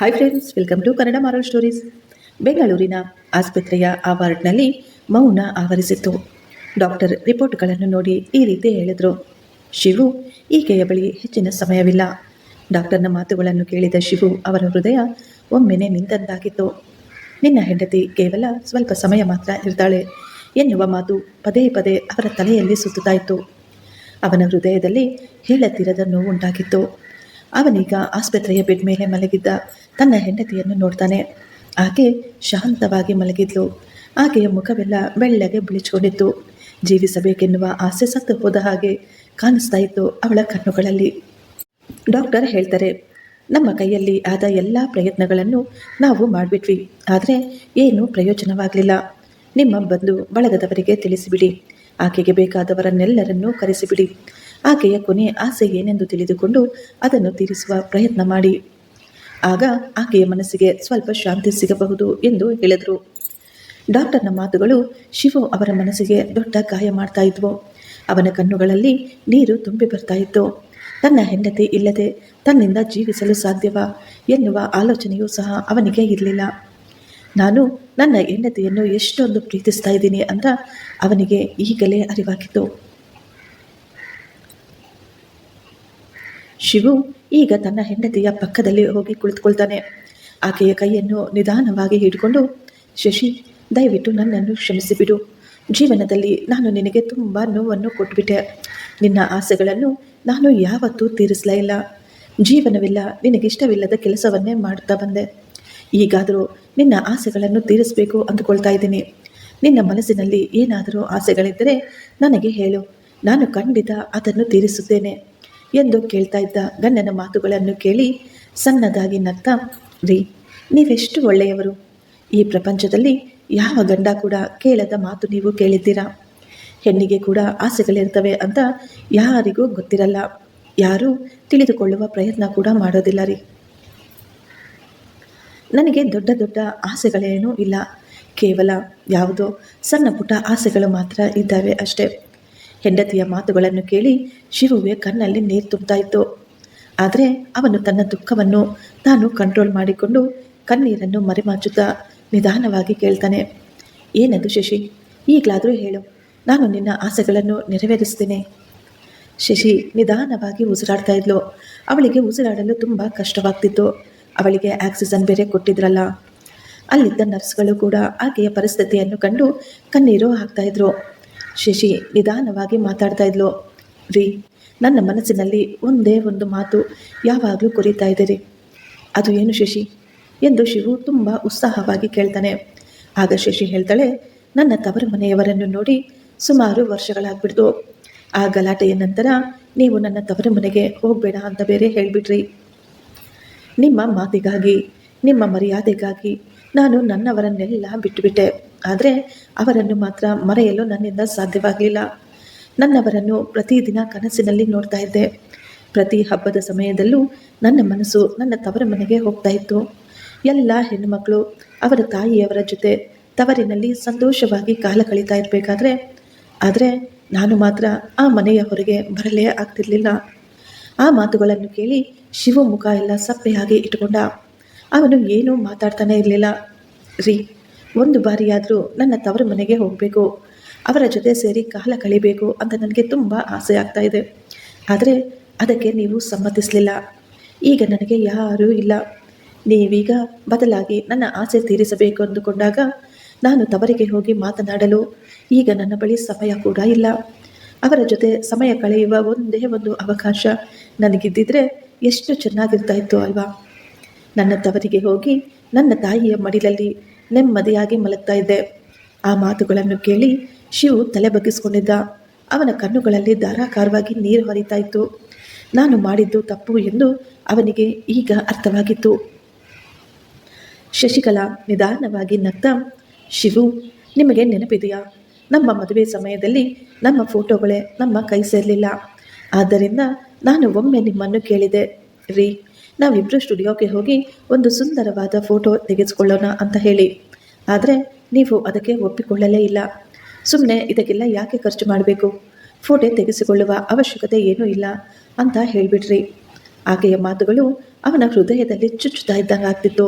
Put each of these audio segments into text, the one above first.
Hi friends welcome to Kannada moral stories ಬೆಂಗಳೂರಿನ ಆಸ್ಪತ್ರೆಯ ಆ ವಾರ್ಡ್ನಲ್ಲಿ ಮೌನ ಆವರಿಸಿತ್ತು. ಡಾಕ್ಟರ್ ರಿಪೋರ್ಟ್ಗಳನ್ನು ನೋಡಿ ಈ ರೀತಿ ಹೇಳಿದರು. ಶಿವು, ಈಕೆಯ ಬಳಿ ಹೆಚ್ಚಿನ ಸಮಯವಿಲ್ಲ. ಡಾಕ್ಟರ್ನ ಮಾತುಗಳನ್ನು ಕೇಳಿದ ಶಿವು ಅವರ ಹೃದಯ ಒಮ್ಮೆನೆ ನಿಂತಂತಾಗಿತ್ತು. ನಿನ್ನ ಹೆಂಡತಿ ಕೇವಲ ಸ್ವಲ್ಪ ಸಮಯ ಮಾತ್ರ ಇರ್ತಾಳೆ. ಎನ್ನುವ ಮಾತು ಪದೇ ಪದೇ ಅವರ ತಲೆಯಲ್ಲಿ ಸುತ್ತುತ್ತಾ ಇತ್ತು. ಅವನ ಹೃದಯದಲ್ಲಿ ಹೇಳತಿರದ ನೋವುಂಟಾಗಿತ್ತು ಅವನೀಗ ಆಸ್ಪತ್ರೆಯ ಬೆಡ್ ಮೇಲೆ ಮಲಗಿದ್ದ ತನ್ನ ಹೆಂಡತಿಯನ್ನು ನೋಡ್ತಾನೆ. ಆಕೆ ಶಾಂತವಾಗಿ ಮಲಗಿದ್ಲು. ಆಕೆಯ ಮುಖವೆಲ್ಲ ಬೆಳ್ಳಗೆ ಬಿಳಿಚಿಕೊಂಡಿತ್ತು ಜೀವಿಸಬೇಕೆನ್ನುವ ಆಸೆ ಸತ್ತು ಹೋದ ಹಾಗೆ ಕಾಣಿಸ್ತಾ ಇತ್ತು ಅವಳ ಕಣ್ಣುಗಳಲ್ಲಿ. ಡಾಕ್ಟರ್ ಹೇಳ್ತಾರೆ, ನಮ್ಮ ಕೈಯಲ್ಲಿ ಆದ ಎಲ್ಲ ಪ್ರಯತ್ನಗಳನ್ನು ನಾವು ಮಾಡಿಬಿಟ್ವಿ, ಆದರೆ ಏನೂ ಪ್ರಯೋಜನವಾಗಲಿಲ್ಲ. ನಿಮ್ಮ ಬಂಧು ಬಳಗದವರಿಗೆ ತಿಳಿಸಿಬಿಡಿ. ಆಕೆಗೆ ಬೇಕಾದವರನ್ನೆಲ್ಲರನ್ನೂ ಕರೆಸಿಬಿಡಿ. ಆಕೆಯ ಕೊನೆ ಆಸೆ ಏನೆಂದು ತಿಳಿದುಕೊಂಡು ಅದನ್ನು ತೀರಿಸುವ ಪ್ರಯತ್ನ ಮಾಡಿ. ಆಗ ಆಕೆಯ ಮನಸ್ಸಿಗೆ ಸ್ವಲ್ಪ ಶಾಂತಿ ಸಿಗಬಹುದು ಎಂದು ಹೇಳಿದರು. ಡಾಕ್ಟರ್ನ ಮಾತುಗಳು ಶಿವು ಅವರ ಮನಸ್ಸಿಗೆ ದೊಡ್ಡ ಗಾಯ ಮಾಡ್ತಾ ಇದ್ವು. ಅವನ ಕಣ್ಣುಗಳಲ್ಲಿ ನೀರು ತುಂಬಿ ಬರ್ತಾ ಇತ್ತು. ತನ್ನ ಹೆಂಡತಿ ಇಲ್ಲದೆ ತನ್ನಿಂದ ಜೀವಿಸಲು ಸಾಧ್ಯವಾ ಎನ್ನುವ ಆಲೋಚನೆಯೂ ಸಹ ಅವನಿಗೆ ಇರಲಿಲ್ಲ. ನಾನು ನನ್ನ ಹೆಂಡತಿಯನ್ನು ಎಷ್ಟೊಂದು ಪ್ರೀತಿಸ್ತಾ ಇದ್ದೀನಿ ಅಂತ ಅವನಿಗೆ ಈಗಲೇ ಅರಿವಾಗಿತ್ತು. ಶಿವು ಈಗ ತನ್ನ ಹೆಂಡತಿಯ ಪಕ್ಕದಲ್ಲಿ ಹೋಗಿ ಕುಳಿತುಕೊಳ್ತಾನೆ. ಆಕೆಯ ಕೈಯನ್ನು ನಿಧಾನವಾಗಿ ಹಿಡ್ಕೊಂಡು, ಶಶಿ, ದಯವಿಟ್ಟು ನನ್ನನ್ನು ಕ್ಷಮಿಸಿಬಿಡು. ಜೀವನದಲ್ಲಿ ನಾನು ನಿನಗೆ ತುಂಬ ನೋವನ್ನು ಕೊಟ್ಬಿಟ್ಟೆ. ನಿನ್ನ ಆಸೆಗಳನ್ನು ನಾನು ಯಾವತ್ತೂ ತೀರಿಸಲೇ ಇಲ್ಲ. ಜೀವನವಿಲ್ಲ, ನಿನಗಿಷ್ಟವಿಲ್ಲದ ಕೆಲಸವನ್ನೇ ಮಾಡ್ತಾ ಬಂದೆ. ಈಗಾದರೂ ನಿನ್ನ ಆಸೆಗಳನ್ನು ತೀರಿಸಬೇಕು ಅಂದುಕೊಳ್ತಾ ಇದ್ದೀನಿ. ನಿನ್ನ ಮನಸ್ಸಿನಲ್ಲಿ ಏನಾದರೂ ಆಸೆಗಳಿದ್ದರೆ ನನಗೆ ಹೇಳು. ನಾನು ಖಂಡಿತ ಅದನ್ನು ತೀರಿಸುತ್ತೇನೆ. ಎಂದು ಕೇಳ್ತಾ ಇದ್ದ ಗಂಡನ ಮಾತುಗಳನ್ನು ಕೇಳಿ ಸಣ್ಣದಾಗಿ ನಗ್ತಾ, ರೀ, ನೀವೆಷ್ಟು ಒಳ್ಳೆಯವರು? ಈ ಪ್ರಪಂಚದಲ್ಲಿ ಯಾವ ಗಂಡ ಕೂಡ ಕೇಳದ ಮಾತು ನೀವು ಕೇಳಿದ್ದೀರಾ? ಹೆಣ್ಣಿಗೆ ಕೂಡ ಆಸೆಗಳಿರ್ತವೆ ಅಂತ ಯಾರಿಗೂ ಗೊತ್ತಿರಲ್ಲ. ಯಾರೂ ತಿಳಿದುಕೊಳ್ಳುವ ಪ್ರಯತ್ನ ಕೂಡ ಮಾಡೋದಿಲ್ಲ, ರೀ. ನನಗೆ ದೊಡ್ಡ ದೊಡ್ಡ ಆಸೆಗಳೇನೂ ಇಲ್ಲ. ಕೇವಲ ಯಾವುದೋ ಸಣ್ಣ ಪುಟ್ಟ ಆಸೆಗಳು ಮಾತ್ರ ಇದ್ದಾವೆ ಅಷ್ಟೇ. ಹೆಂಡತಿಯ ಮಾತುಗಳನ್ನು ಕೇಳಿ ಶಿವುವೆ ಕಣ್ಣಲ್ಲಿ ನೀರು ತುಂಬ್ತಾ ಇತ್ತು. ಆದರೆ ಅವನು ತನ್ನ ದುಃಖವನ್ನು ತಾನು ಕಂಟ್ರೋಲ್ ಮಾಡಿಕೊಂಡು ಕಣ್ಣೀರನ್ನು ಮರೆಮಾಚುತ್ತಾ ನಿಧಾನವಾಗಿ ಕೇಳ್ತಾನೆ. ಏನದು ಶಶಿ? ಈಗಲಾದರೂ ಹೇಳು. ನಾನು ನಿನ್ನ ಆಸೆಗಳನ್ನು ನೆರವೇರಿಸ್ತೇನೆ. ಶಶಿ ನಿಧಾನವಾಗಿ ಉಸಿರಾಡ್ತಾ ಇದ್ಲು. ಅವಳಿಗೆ ಉಸಿರಾಡಲು ತುಂಬ ಕಷ್ಟವಾಗ್ತಿತ್ತು. ಅವಳಿಗೆ ಆಕ್ಸಿಜನ್ ಬೇರೆ ಕೊಟ್ಟಿದ್ರಲ್ಲ. ಅಲ್ಲಿದ್ದ ನರ್ಸ್ಗಳು ಕೂಡ ಆಕೆಯ ಪರಿಸ್ಥಿತಿಯನ್ನು ಕಂಡು ಕಣ್ಣೀರು ಹಾಕ್ತಾ ಇದ್ರು. ಶಶಿ ನಿಧಾನವಾಗಿ ಮಾತಾಡ್ತಾ ಇದ್ಲು. ರೀ, ನನ್ನ ಮನಸ್ಸಿನಲ್ಲಿ ಒಂದೇ ಒಂದು ಮಾತು ಯಾವಾಗಲೂ ಕುರಿತಾ ಇದೆ ಅದು ಏನು ಶಶಿ? ಎಂದು ಶಿವು ತುಂಬ ಉತ್ಸಾಹವಾಗಿ ಕೇಳ್ತಾನೆ. ಆಗ ಶಶಿ ಹೇಳ್ತಾಳೆ, ನನ್ನ ತವರು ಮನೆಯವರನ್ನು ನೋಡಿ ಸುಮಾರು ವರ್ಷಗಳಾಗ್ಬಿಡ್ತು. ಆ ಗಲಾಟೆಯ ನಂತರ ನೀವು ನನ್ನ ತವರು ಮನೆಗೆ ಹೋಗಬೇಡ ಅಂತ ಬೇರೆ ಹೇಳಿಬಿಟ್ರಿ. ನಿಮ್ಮ ಮಾತಿಗಾಗಿ, ನಿಮ್ಮ ಮರ್ಯಾದೆಗಾಗಿ ನಾನು ನನ್ನವರನ್ನೆಲ್ಲ ಬಿಟ್ಟುಬಿಟ್ಟೆ. ಆದರೆ ಅವರನ್ನು ಮಾತ್ರ ಮರೆಯಲು ನನ್ನಿಂದ ಸಾಧ್ಯವಾಗಲಿಲ್ಲ. ನನ್ನವರನ್ನು ಪ್ರತಿದಿನ ಕನಸಿನಲ್ಲಿ ನೋಡ್ತಾ ಇದ್ದೆ. ಪ್ರತಿ ಹಬ್ಬದ ಸಮಯದಲ್ಲೂ ನನ್ನ ಮನಸ್ಸು ನನ್ನ ತವರ ಮನೆಗೆ ಹೋಗ್ತಾ ಇತ್ತು. ಎಲ್ಲ ಹೆಣ್ಣುಮಕ್ಕಳು ಅವರ ತಾಯಿಯವರ ಜೊತೆ ತವರಿನಲ್ಲಿ ಸಂತೋಷವಾಗಿ ಕಾಲ ಕಳೀತಾ ಇರಬೇಕಾದ್ರೆ, ಆದರೆ ನಾನು ಮಾತ್ರ ಆ ಮನೆಯ ಹೊರಗೆ ಬರಲೇ ಆಗ್ತಿರ್ಲಿಲ್ಲ. ಆ ಮಾತುಗಳನ್ನು ಕೇಳಿ ಶಿವ ಮುಖ ಎಲ್ಲ ಸಪ್ಪೆಯಾಗಿ ಇಟ್ಕೊಂಡ ಅವನು ಏನೂ ಮಾತಾಡ್ತಾನೆ ಇರಲಿಲ್ಲ. ರೀ ಒಂದು ಬಾರಿಯಾದರೂ ನನ್ನ ತವರ ಮನೆಗೆ ಹೋಗಬೇಕು. ಅವರ ಜೊತೆ ಸೇರಿ ಕಾಲ ಕಳಿಬೇಕು ಅಂತ ನನಗೆ ತುಂಬ ಆಸೆ ಆಗ್ತಾ ಇದೆ. ಆದರೆ ಅದಕ್ಕೆ ನೀವು ಸಮ್ಮತಿಸಲಿಲ್ಲ. ಈಗ ನನಗೆ ಯಾರೂ ಇಲ್ಲ. ನೀವೀಗ ಬದಲಾಗಿ ನನ್ನ ಆಸೆ ತೀರಿಸಬೇಕು ಅಂದುಕೊಂಡಾಗ ನಾನು ತವರಿಗೆ ಹೋಗಿ ಮಾತನಾಡಲು ಈಗ ನನ್ನ ಬಳಿ ಸಮಯ ಕೂಡ ಇಲ್ಲ. ಅವರ ಜೊತೆ ಸಮಯ ಕಳೆಯುವ ಒಂದೇ ಒಂದು ಅವಕಾಶ ನನಗಿದ್ದಿದ್ರೆ ಎಷ್ಟು ಚೆನ್ನಾಗಿರ್ತಾ ಇತ್ತು ಅಲ್ವಾ? ನನ್ನ ತವರಿಗೆ ಹೋಗಿ ನನ್ನ ತಾಯಿಯ ಮಡಿಲಲ್ಲಿ ನೆಮ್ಮದಿಯಾಗಿ ಮಲಗ್ತಾ ಇದ್ದೆ. ಆ ಮಾತುಗಳನ್ನು ಕೇಳಿ ಶಿವು ತಲೆ ಬಗ್ಗಿಸ್ಕೊಂಡಿದ್ದ. ಅವನ ಕಣ್ಣುಗಳಲ್ಲಿ ಧಾರಾಕಾರವಾಗಿ ನೀರು ಹರಿತಾ ಇತ್ತು. ನಾನು ಮಾಡಿದ್ದು ತಪ್ಪು ಎಂದು ಅವನಿಗೆ ಈಗ ಅರ್ಥವಾಗಿತ್ತು. ಶಶಿಕಲಾ ನಿಧಾನವಾಗಿ ನಗ್ತಾ, ಶಿವು, ನಿಮಗೆ ನೆನಪಿದೆಯಾ? ನಮ್ಮ ಮದುವೆ ಸಮಯದಲ್ಲಿ ನಮ್ಮ ಫೋಟೋಗಳೇ ನಮ್ಮ ಕೈ ಸೇರಲಿಲ್ಲ. ಆದ್ದರಿಂದ ನಾನು ಒಮ್ಮೆ ನಿಮ್ಮನ್ನು ಕೇಳಿದೆ. ರೀ ನಾವಿಬ್ಬರು ಸ್ಟುಡಿಯೋಗೆ ಹೋಗಿ ಒಂದು ಸುಂದರವಾದ ಫೋಟೋ ತೆಗೆದುಕೊಳ್ಳೋಣ ಅಂತ ಹೇಳಿ. ಆದರೆ ನೀವು ಅದಕ್ಕೆ ಒಪ್ಪಿಕೊಳ್ಳಲೇ ಇಲ್ಲ. ಸುಮ್ಮನೆ ಇದಕ್ಕೆಲ್ಲ ಯಾಕೆ ಖರ್ಚು ಮಾಡಬೇಕು? ಫೋಟೋ ತೆಗೆಸಿಕೊಳ್ಳುವ ಅವಶ್ಯಕತೆ ಏನೂ ಇಲ್ಲ ಅಂತ ಹೇಳಿಬಿಟ್ರಿ. ಆಕೆಯ ಮಾತುಗಳು ಅವನ ಹೃದಯದಲ್ಲಿ ಚುಚ್ಚುತ್ತಾ ಇದ್ದಂಗೆ ಆಗ್ತಿತ್ತು.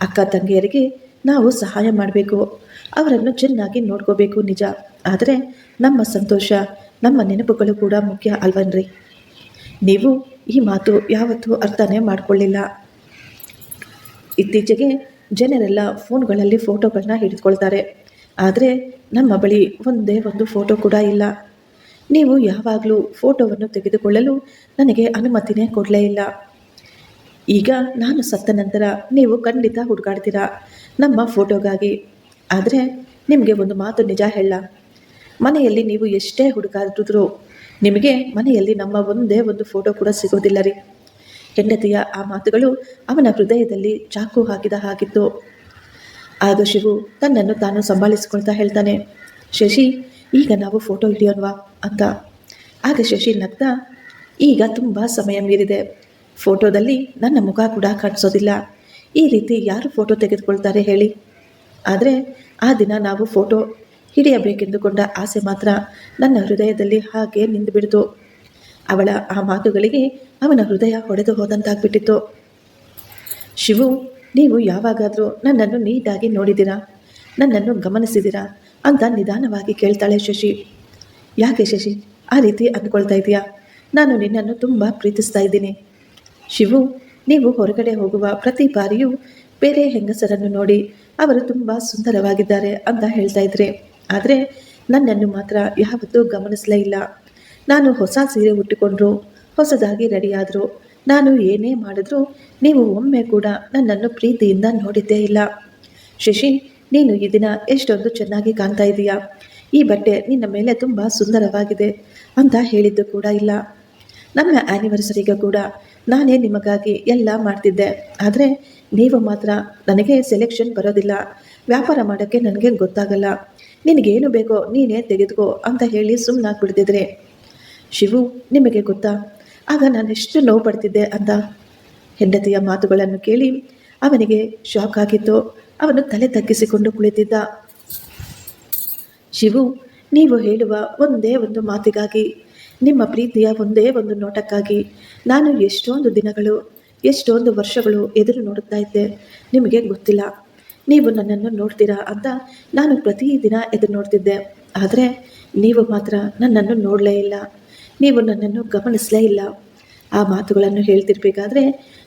ಅಕ್ಕ ತಂಗಿಯರಿಗೆ ನಾವು ಸಹಾಯ ಮಾಡಬೇಕು. ಅವರನ್ನು ಚೆನ್ನಾಗಿ ನೋಡ್ಕೋಬೇಕು ನಿಜ. ಆದರೆ ನಮ್ಮ ಸಂತೋಷ, ನಮ್ಮ ನೆನಪುಗಳು ಕೂಡ ಮುಖ್ಯ ಅಲ್ವನ್ರಿ? ನೀವು ಈ ಮಾತು ಯಾವತ್ತೂ ಅರ್ಥನೇ ಮಾಡಿಕೊಳ್ಳಿಲ್ಲ. ಇತ್ತೀಚೆಗೆ ಜನರೆಲ್ಲ ಫೋನ್ಗಳಲ್ಲಿ ಫೋಟೋಗಳನ್ನ ಹಿಡಿದುಕೊಳ್ತಾರೆ. ಆದರೆ ನಮ್ಮ ಬಳಿ ಒಂದೇ ಒಂದು ಫೋಟೋ ಕೂಡ ಇಲ್ಲ. ನೀವು ಯಾವಾಗಲೂ ಫೋಟೋವನ್ನು ತೆಗೆದುಕೊಳ್ಳಲು ನನಗೆ ಅನುಮತಿನೇ ಕೊಡಲೇ ಇಲ್ಲ. ಈಗ ನಾನು ಸತ್ತ ನಂತರ ನೀವು ಖಂಡಿತ ಹುಡುಕಾಡ್ತೀರಾ? ನಮ್ಮ ಫೋಟೋಗಾಗಿ. ಆದರೆ ನಿಮಗೆ ಒಂದು ಮಾತು ನಿಜ ಹೇಳ. ಮನೆಯಲ್ಲಿ ನೀವು ಎಷ್ಟೇ ಹುಡುಕಾಡಿದ್ರು ನಿಮಗೆ ಮನೆಯಲ್ಲಿ ನಮ್ಮ ಒಂದೇ ಒಂದು ಫೋಟೋ ಕೂಡ ಸಿಗೋದಿಲ್ಲ ರೀ. ಹೆಂಡತಿಯ ಆ ಮಾತುಗಳು ಅವನ ಹೃದಯದಲ್ಲಿ ಚಾಕು ಹಾಕಿದ ಹಾಗಿತ್ತು. ಆಗ ಶಿವು ತನ್ನನ್ನು ತಾನು ಸಂಭಾಳಿಸಿಕೊಳ್ತಾ ಹೇಳ್ತಾನೆ, ಶಶಿ, ಈಗ ನಾವು ಫೋಟೋ ಹಿಡಿಯೋಣವಾ? ಅಂತ. ಆಗ ಶಶಿ ನಗ್ತಾ, ಈಗ ತುಂಬ ಸಮಯ ಮೀರಿದೆ. ಫೋಟೋದಲ್ಲಿ ನನ್ನ ಮುಖ ಕೂಡ ಕಾಣಿಸೋದಿಲ್ಲ. ಈ ರೀತಿ ಯಾರು ಫೋಟೋ ತೆಗೆದುಕೊಳ್ತಾರೆ ಹೇಳಿ. ಆದರೆ ಆ ದಿನ ನಾವು ಫೋಟೋ ಹಿಡಿಯಬೇಕೆಂದುಕೊಂಡ ಆಸೆ ಮಾತ್ರ ನನ್ನ ಹೃದಯದಲ್ಲಿ ಹಾಗೆ ನಿಂತು ಅವಳ ಆ ಮಾತುಗಳಿಗೆ ಅವನ ಹೃದಯ ಹೊಡೆದು ಹೋದಂತಾಗ್ಬಿಟ್ಟಿತ್ತು. ಶಿವು, ನೀವು ಯಾವಾಗಾದರೂ ನನ್ನನ್ನು ನೀಟಾಗಿ ನೋಡಿದಿರಾ ನನ್ನನ್ನು ಗಮನಿಸಿದಿರಾ ಅಂತ ನಿಧಾನವಾಗಿ ಕೇಳ್ತಾಳೆ ಶಶಿ. ಯಾಕೆ ಶಶಿ? ಆ ರೀತಿ ಅಂದ್ಕೊಳ್ತಾ ಇದೆಯಾ ನಾನು ನಿನ್ನನ್ನು ತುಂಬ ಪ್ರೀತಿಸ್ತಾ ಇದ್ದೀನಿ. ಶಿವು, ನೀವು ಹೊರಗಡೆ ಹೋಗುವ ಪ್ರತಿ ಬಾರಿಯೂ ಬೇರೆ ಹೆಂಗಸರನ್ನು ನೋಡಿ ಅವರು ತುಂಬ ಸುಂದರವಾಗಿದ್ದಾರೆ ಅಂತ ಹೇಳ್ತಾ ಇದ್ರೆ ಆದರೆ ನನ್ನನ್ನು ಮಾತ್ರ ಯಾವತ್ತೂ ಗಮನಿಸಲೇ ಇಲ್ಲ. ನಾನು ಹೊಸ ಸೀರೆ ಉಟ್ಟುಕೊಂಡ್ರು, ಹೊಸದಾಗಿ ರೆಡಿಯಾದರು ನಾನು ಏನೇ ಮಾಡಿದ್ರೂ ನೀವು ಒಮ್ಮೆ ಕೂಡ ನನ್ನನ್ನು ಪ್ರೀತಿಯಿಂದ ನೋಡಿದ್ದೇ ಇಲ್ಲ. ಶಶಿ, ನೀನು ಈ ದಿನ ಎಷ್ಟೊಂದು ಚೆನ್ನಾಗಿ ಕಾಣ್ತಾ ಇದೀಯಾ? ಈ ಬಟ್ಟೆ ನಿನ್ನ ಮೇಲೆ ತುಂಬ ಸುಂದರವಾಗಿದೆ ಅಂತ ಹೇಳಿದ್ದು ಕೂಡ ಇಲ್ಲ. ನಮ್ಮ ಆ್ಯನಿವರ್ಸರಿಗೆ ಕೂಡ ನಾನೇ ನಿಮಗಾಗಿ ಎಲ್ಲ ಮಾಡ್ತಿದ್ದೆ. ಆದರೆ ನೀವು ಮಾತ್ರ ನನಗೆ ಸೆಲೆಕ್ಷನ್ ಬರೋದಿಲ್ಲ. ವ್ಯಾಪಾರ ಮಾಡೋಕ್ಕೆ ನನಗೆ ಗೊತ್ತಾಗಲ್ಲ. ನಿನಗೇನು ಬೇಕೋ ನೀನೇ ತೆಗೆದುಕೋ ಅಂತ ಹೇಳಿ ಸುಮ್ಮನಾಗ್ಬಿಡ್ತಿದ್ರೆ ಶಿವು, ನಿಮಗೆ ಗೊತ್ತಾ? ಆಗ ನಾನು ಎಷ್ಟು ನೋವು ಪಡ್ತಿದ್ದೆ ಅಂತ. ಹೆಂಡತಿಯ ಮಾತುಗಳನ್ನು ಕೇಳಿ ಅವನಿಗೆ ಶಾಕ್ ಆಗಿತ್ತು. ಅವನು ತಲೆ ತಗ್ಗಿಸಿಕೊಂಡು ಕುಳಿತಿದ್ದ. ಶಿವು, ನೀವು ಹೇಳುವ ಒಂದೇ ಒಂದು ಮಾತಿಗಾಗಿ, ನಿಮ್ಮ ಪ್ರೀತಿಯ ಒಂದೇ ಒಂದು ನೋಟಕ್ಕಾಗಿ ನಾನು ಎಷ್ಟೊಂದು ದಿನಗಳು, ಎಷ್ಟೊಂದು ವರ್ಷಗಳು ಎದುರು ನೋಡುತ್ತಾ ಇದ್ದೆ. ನಿಮಗೆ ಗೊತ್ತಿಲ್ಲ. ನೀವು ನನ್ನನ್ನು ನೋಡ್ತೀರಾ ಅಂತ ನಾನು ಪ್ರತಿದಿನ ಎದುರು ನೋಡ್ತಿದ್ದೆ ಆದರೆ ನೀವು ಮಾತ್ರ ನನ್ನನ್ನು ನೋಡಲೇ ಇಲ್ಲ. ನೀವು ನನ್ನನ್ನು ಗಮನಿಸಲೇ ಇಲ್ಲ. ಆ ಮಾತುಗಳನ್ನು ಹೇಳ್ತಿರ್ಬೇಕಾದ್ರೆ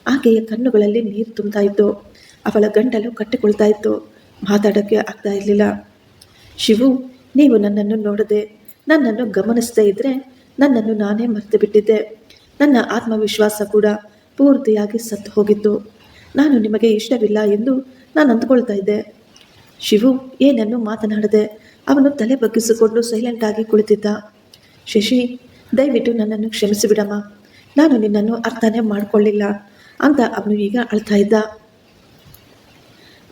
ಆಕೆಯ ಕಣ್ಣುಗಳಲ್ಲಿ ನೀರು ತುಂಬ್ತಾ ಇತ್ತು. ಅವಳ ಗಂಟಲು ಕಟ್ಟಿಕೊಳ್ತಾ ಇತ್ತು. ಮಾತಾಡೋಕ್ಕೆ ಆಗ್ತಾ ಇರಲಿಲ್ಲ. ಶಿವು, ನೀವು ನನ್ನನ್ನು ನೋಡದೆ ನನ್ನನ್ನು ಗಮನಿಸದೇ ಇದ್ದರೆ ನನ್ನನ್ನು ನಾನೇ ಮರೆತು ಬಿಟ್ಟಿದ್ದೆ. ನನ್ನ ಆತ್ಮವಿಶ್ವಾಸ ಕೂಡ ಪೂರ್ತಿಯಾಗಿ ಸತ್ತು ಹೋಗಿತ್ತು. ನಾನು ನಿಮಗೆ ಇಷ್ಟವಿಲ್ಲ ಎಂದು ನಾನು ಅಂದ್ಕೊಳ್ತಾ ಇದ್ದೆ. ಶಿವು ಏನನ್ನು ಮಾತನಾಡದೆ ಅವನು ತಲೆ ಬಗ್ಗಿಸಿಕೊಂಡು ಸೈಲೆಂಟ್ ಆಗಿ ಕುಳಿತಿದ್ದ. ಶಶಿ, ದಯವಿಟ್ಟು ನನ್ನನ್ನು ಕ್ಷಮಿಸಿಬಿಡಮ್ಮ. ನಾನು ನಿನ್ನನ್ನು ಅರ್ಥನೇ ಮಾಡಿಕೊಳ್ಳಿಲ್ಲ ಅಂತ ಅವನು ಈಗ ಅಳ್ತಾ ಇದ್ದ.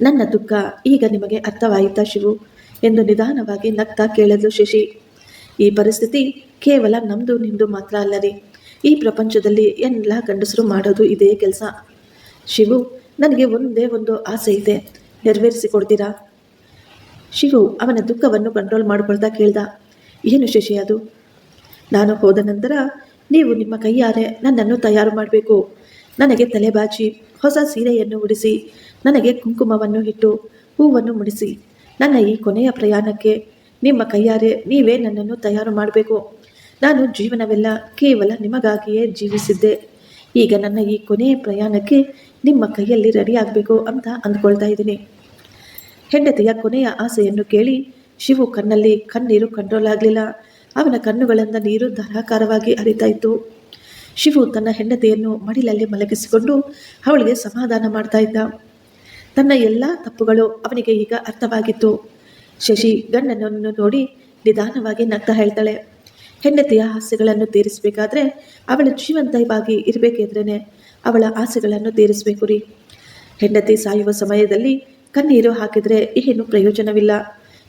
ನನ್ನ ದುಃಖ ಈಗ ನಿಮಗೆ ಅರ್ಥವಾಯಿತಾ ಶಿವು ಎಂದು ನಿಧಾನವಾಗಿ ನಗ್ತಾ ಕೇಳಿದ್ಲು ಶಶಿ. ಈ ಪರಿಸ್ಥಿತಿ ಕೇವಲ ನಮ್ಮದು ನಿಂದು ಮಾತ್ರ ಅಲ್ಲರಿ. ಈ ಪ್ರಪಂಚದಲ್ಲಿ ಎಲ್ಲ ಗಂಡಸರು ಮಾಡೋದು ಇದೇ ಕೆಲಸ. ಶಿವು ನನಗೆ ಒಂದೇ ಒಂದು ಆಸೆ ಇದೆ. ನೆರವೇರಿಸಿಕೊಡ್ತೀರಾ ಶಿವು ಅವನ ದುಃಖವನ್ನು ಕಂಟ್ರೋಲ್ ಮಾಡಿಕೊಳ್ತಾ ಕೇಳ್ದ. ಏನು ಶಶಿ ಅದು? ನಾನು ಹೋದ ನಂತರ ನೀವು ನಿಮ್ಮ ಕೈಯಾರೆ ನನ್ನನ್ನು ತಯಾರು ಮಾಡಬೇಕು. ನನಗೆ ತಲೆಬಾಚಿ ಹೊಸ ಸೀರೆಯನ್ನು ಉಡಿಸಿ, ನನಗೆ ಕುಂಕುಮವನ್ನು ಇಟ್ಟು, ಹೂವನ್ನು ಮುಡಿಸಿ. ನನ್ನ ಈ ಕೊನೆಯ ಪ್ರಯಾಣಕ್ಕೆ ನಿಮ್ಮ ಕೈಯಾರೆ ನೀವೇ ನನ್ನನ್ನು ತಯಾರು ಮಾಡಬೇಕು. ನಾನು ಜೀವನವೆಲ್ಲ ಕೇವಲ ನಿಮಗಾಗಿಯೇ ಜೀವಿಸಿದ್ದೆ. ಈಗ ನನ್ನ ಈ ಕೊನೆಯ ಪ್ರಯಾಣಕ್ಕೆ ನಿಮ್ಮ ಕೈಯಲ್ಲಿ ರೆಡಿ ಆಗಬೇಕು ಅಂತ ಅಂದ್ಕೊಳ್ತಾ ಇದ್ದೀನಿ. ಹೆಂಡತಿಯ ಕೊನೆಯ ಆಸೆಯನ್ನು ಕೇಳಿ ಶಿವು ಕಣ್ಣಲ್ಲಿ ಕಣ್ಣೀರು ಕಂಟ್ರೋಲ್ ಆಗಲಿಲ್ಲ. ಅವನ ಕಣ್ಣುಗಳಿಂದ ನೀರು ಧಾರಾಕಾರವಾಗಿ ಹರಿತಾ ಇತ್ತು. ಶಿವು ತನ್ನ ಹೆಂಡತಿಯನ್ನು ಮಡಿಲಲ್ಲಿ ಮಲಗಿಸಿಕೊಂಡು ಅವಳಿಗೆ ಸಮಾಧಾನ ಮಾಡ್ತಾ ಇದ್ದ. ತನ್ನ ಎಲ್ಲ ತಪ್ಪುಗಳು ಅವನಿಗೆ ಈಗ ಅರ್ಥವಾಗಿತ್ತು. ಶಶಿ ಗಂಡನನ್ನು ನೋಡಿ ನಿಧಾನವಾಗಿ ನಗ್ತಾ ಹೇಳ್ತಾಳೆ. ಹೆಂಡತಿಯ ಆಸೆಗಳನ್ನು ತೀರಿಸಬೇಕಾದ್ರೆ ಅವಳ ಜೀವಂತವಾಗಿ ಇರಬೇಕಿದ್ರೇ ಅವಳ ಆಸೆಗಳನ್ನು ತೀರಿಸಬೇಕು ರೀ. ಹೆಂಡತಿ ಸಾಯುವ ಸಮಯದಲ್ಲಿ ಕಣ್ಣೀರು ಹಾಕಿದರೆ ಏನು ಪ್ರಯೋಜನವಿಲ್ಲ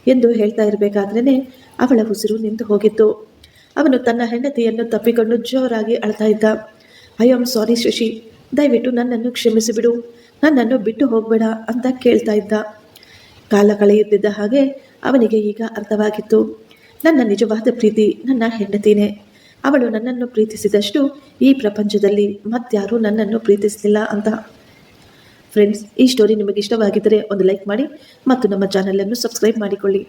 ಎಂದು ಹೇಳ್ತಾ ಇರಬೇಕಾದ್ರೇ ಅವಳ ಉಸಿರು ನಿಂತು ಹೋಗಿತ್ತು. ಅವನು ತನ್ನ ಹೆಂಡತಿಯನ್ನು ತಪ್ಪಿಕೊಂಡು ಜೋರಾಗಿ ಅಳ್ತಾ ಇದ್ದ. ಐ ಆಮ್ ಸಾರಿ ಶಶಿ, ದಯವಿಟ್ಟು ನನ್ನನ್ನು ಕ್ಷಮಿಸಿಬಿಡು ನನ್ನನ್ನು ಬಿಟ್ಟು ಹೋಗಬೇಡ ಅಂತ ಕೇಳ್ತಾ ಇದ್ದ. ಕಾಲ ಕಳೆಯುತ್ತಿದ್ದ ಹಾಗೆ ಅವನಿಗೆ ಈಗ ಅರ್ಥವಾಗಿತ್ತು. ನನ್ನ ನಿಜವಾದ ಪ್ರೀತಿ, ನನ್ನ ಹೆಂಡತಿನೇ. ಅವಳು ನನ್ನನ್ನು ಪ್ರೀತಿಸಿದಷ್ಟು ಈ ಪ್ರಪಂಚದಲ್ಲಿ ಮತ್ತಾರೂ ನನ್ನನ್ನು ಪ್ರೀತಿಸಲಿಲ್ಲ ಅಂತ. ಫ್ರೆಂಡ್ಸ್ ಈ ಸ್ಟೋರಿ ನಿಮಗೆ ಇಷ್ಟವಾಗಿದ್ದರೆ ಒಂದು ಲೈಕ್ ಮಾಡಿ ಮತ್ತು ನಮ್ಮ ಚಾನಲನ್ನು ಸಬ್ಸ್ಕ್ರೈಬ್ ಮಾಡಿಕೊಳ್ಳಿ.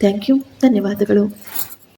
ಥ್ಯಾಂಕ್ ಯು ಧನ್ಯವಾದಗಳು.